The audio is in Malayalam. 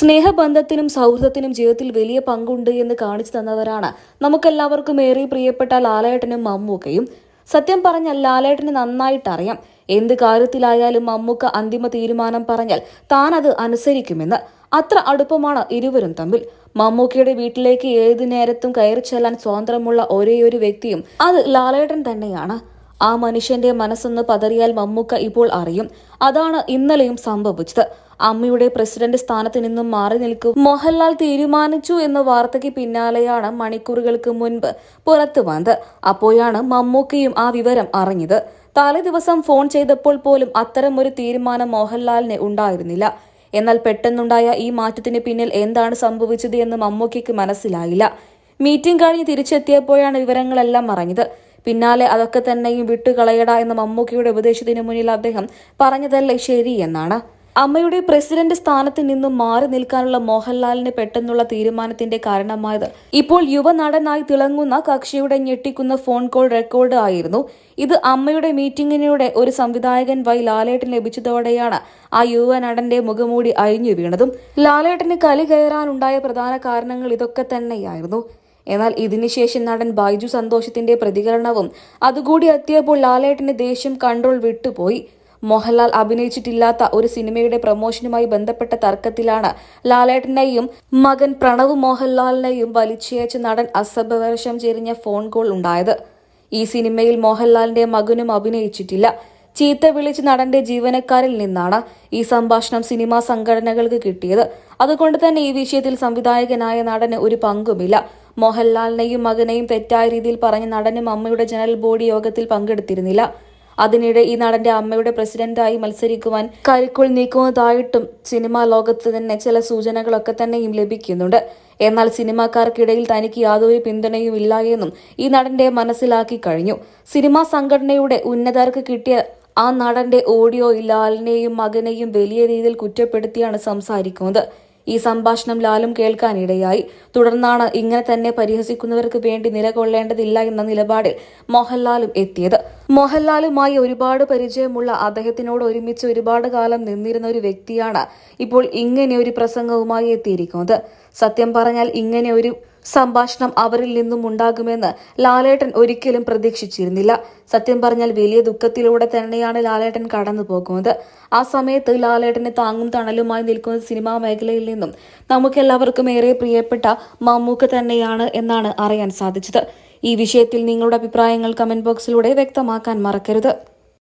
സ്നേഹബന്ധത്തിനും സൗഹൃദത്തിനും ജീവിതത്തിൽ വലിയ പങ്കുണ്ട് എന്ന് കാണിച്ചു തന്നവരാണ് നമുക്കെല്ലാവർക്കും ഏറെ പ്രിയപ്പെട്ട ലാലേട്ടനും മമ്മൂക്കയും. സത്യം പറഞ്ഞാൽ ലാലേട്ടന് നന്നായിട്ടറിയാം. എന്ത് കാര്യത്തിലായാലും മമ്മൂക്ക അന്തിമ തീരുമാനം പറഞ്ഞാൽ താൻ അത് അനുസരിക്കുമെന്ന്. അത്ര അടുപ്പമാണ് ഇരുവരും തമ്മിൽ. മമ്മൂക്കയുടെ വീട്ടിലേക്ക് ഏതു നേരത്തും കയറി ചെല്ലാൻ സ്വാതന്ത്ര്യമുള്ള ഒരേയൊരു വ്യക്തിയും അത് ലാലേട്ടൻ തന്നെയാണ്. ആ മനുഷ്യന്റെ മനസ്സൊന്ന് പതറിയാൽ മമ്മൂക്ക ഇപ്പോൾ അറിയും. അതാണ് ഇന്നലെയും സംഭവിച്ചത്. അമ്മയുടെ പ്രസിഡന്റ് സ്ഥാനത്ത് നിന്നും മാറി നിൽക്കും. മോഹൻലാൽ തീരുമാനിച്ചു എന്ന വാർത്തയ്ക്ക് പിന്നാലെയാണ് മണിക്കൂറുകൾക്ക് മുൻപ് പുറത്തു വന്നത്. അപ്പോഴാണ് മമ്മൂക്കയും ആ വിവരം അറിഞ്ഞത്. തലേ ദിവസം ഫോൺ ചെയ്തപ്പോൾ പോലും അത്തരം ഒരു തീരുമാനം മോഹൻലാലിന് ഉണ്ടായിരുന്നില്ല. എന്നാൽ പെട്ടെന്നുണ്ടായ ഈ മാറ്റത്തിന് പിന്നിൽ എന്താണ് സംഭവിച്ചത് എന്ന് മമ്മൂക്കയ്ക്ക് മനസ്സിലായില്ല. മീറ്റിംഗ് കഴിഞ്ഞ് തിരിച്ചെത്തിയപ്പോഴാണ് വിവരങ്ങളെല്ലാം അറിഞ്ഞത്. പിന്നാലെ അതൊക്കെ തന്നെയും വിട്ടുകളയട എന്ന മമ്മൂക്കയുടെ ഉപദേശത്തിന് മുന്നിൽ അദ്ദേഹം പറഞ്ഞതല്ലേ ശരി എന്നാണ് അമ്മയുടെ പ്രസിഡന്റ് സ്ഥാനത്ത് നിന്നും മാറി നിൽക്കാനുള്ള മോഹൻലാലിന് പെട്ടെന്നുള്ള തീരുമാനത്തിന്റെ കാരണമായത്. ഇപ്പോൾ യുവനടനായി തിളങ്ങുന്ന കക്ഷിയുടെ ഞെട്ടിക്കുന്ന ഫോൺ കോൾ റെക്കോർഡ് ആയിരുന്നു. ഇത് അമ്മയുടെ മീറ്റിംഗിനൂടെ ഒരു സംവിധായകൻ വൈ ലാലേട്ടൻ ലഭിച്ചതോടെയാണ് ആ യുവനടന്റെ മുഖമൂടി അഴിഞ്ഞു വീണതും. ലാലേട്ടന് കലി കയറാനുണ്ടായ പ്രധാന കാരണങ്ങൾ ഇതൊക്കെ തന്നെയായിരുന്നു. എന്നാൽ ഇതിനുശേഷം നടൻ ബൈജു സന്തോഷത്തിന്റെ പ്രതികരണവും അതുകൂടി എത്തിയപ്പോൾ ലാലേട്ടന്റെ ദേഷ്യം കൺട്രോൾ വിട്ടുപോയി. മോഹൻലാൽ അഭിനയിച്ചിട്ടില്ലാത്ത ഒരു സിനിമയുടെ പ്രൊമോഷനുമായി ബന്ധപ്പെട്ട തർക്കത്തിലാണ് ലാലേട്ടനെയും മകൻ പ്രണവ് മോഹൻലാലിനെയും വലിച്ചയച്ച നടൻ അസഭവർഷം ചെരിഞ്ഞ ഫോൺ കോൾ ഉണ്ടായത്. ഈ സിനിമയിൽ മോഹൻലാലിന്റെ മകനും അഭിനയിച്ചിട്ടില്ല. ചീത്ത വിളിച്ച് നടന്റെ ജീവനക്കാരിൽ നിന്നാണ് ഈ സംഭാഷണം സിനിമാ സംഘടനകൾക്ക് കിട്ടിയത്. അതുകൊണ്ട് തന്നെ ഈ വിഷയത്തിൽ സംവിധായകനായ നടന് ഒരു പങ്കുമില്ല. മോഹൻലാലിനെയും മകനെയും തെറ്റായ രീതിയിൽ പറഞ്ഞ നടനും അമ്മയുടെ ജനറൽ ബോഡി യോഗത്തിൽ പങ്കെടുത്തിരുന്നില്ല. അതിനിടെ ഈ നടന്റെ അമ്മയുടെ പ്രസിഡന്റായി മത്സരിക്കുവാൻ കരിക്കുൾ നീക്കുന്നതായിട്ടും സിനിമാ ലോകത്ത് തന്നെ ചില സൂചനകളൊക്കെ തന്നെയും ലഭിക്കുന്നുണ്ട്. എന്നാൽ സിനിമാക്കാർക്കിടയിൽ തനിക്ക് യാതൊരു പിന്തുണയും ഇല്ല എന്നും ഈ നടന്റെ മനസ്സിലാക്കി കഴിഞ്ഞു. സിനിമാ സംഘടനയുടെ ഉന്നതർക്ക് കിട്ടിയ ആ നടന്റെ ഓഡിയോ ലാലിനെയും മകനെയും വലിയ രീതിയിൽ കുറ്റപ്പെടുത്തിയാണ് സംസാരിക്കുന്നത്. ഈ സംഭാഷണം ലാലും കേൾക്കാനിടയായി. തുടർന്നാണ് ഇങ്ങനെ തന്നെ പരിഹസിക്കുന്നവർക്ക് വേണ്ടി നിലകൊള്ളേണ്ടതില്ല എന്ന നിലപാടിൽ മോഹൻലാലും എത്തിയത്. മോഹൻലാലുമായി ഒരുപാട് പരിചയമുള്ള അദ്ദേഹത്തിനോട് ഒരുമിച്ച് ഒരുപാട് കാലം നിന്നിരുന്ന ഒരു വ്യക്തിയാണ് ഇപ്പോൾ ഇങ്ങനെ ഒരു പ്രസംഗവുമായി എത്തിയിരിക്കുന്നത്. സത്യം പറഞ്ഞാൽ ഇങ്ങനെ ഒരു സംഭാഷണം അവരിൽ നിന്നും ഉണ്ടാകുമെന്ന് ലാലേട്ടൻ ഒരിക്കലും പ്രതീക്ഷിച്ചിരുന്നില്ല. സത്യം പറഞ്ഞാൽ വലിയ ദുഃഖത്തിലൂടെ തന്നെയാണ് ലാലേട്ടൻ കടന്നു പോകുന്നത്. ആ സമയത്ത് ലാലേട്ടനെ താങ്ങും തണലുമായി നിൽക്കുന്ന സിനിമാ മേഖലയിൽ നിന്നും നമുക്കെല്ലാവർക്കും ഏറെ പ്രിയപ്പെട്ട മമ്മൂക്ക തന്നെയാണ് എന്നാണ് അറിയാൻ സാധിച്ചത്. ഈ വിഷയത്തിൽ നിങ്ങളുടെ അഭിപ്രായങ്ങൾ കമന്റ് ബോക്സിലൂടെ വ്യക്തമാക്കാൻ മറക്കരുത്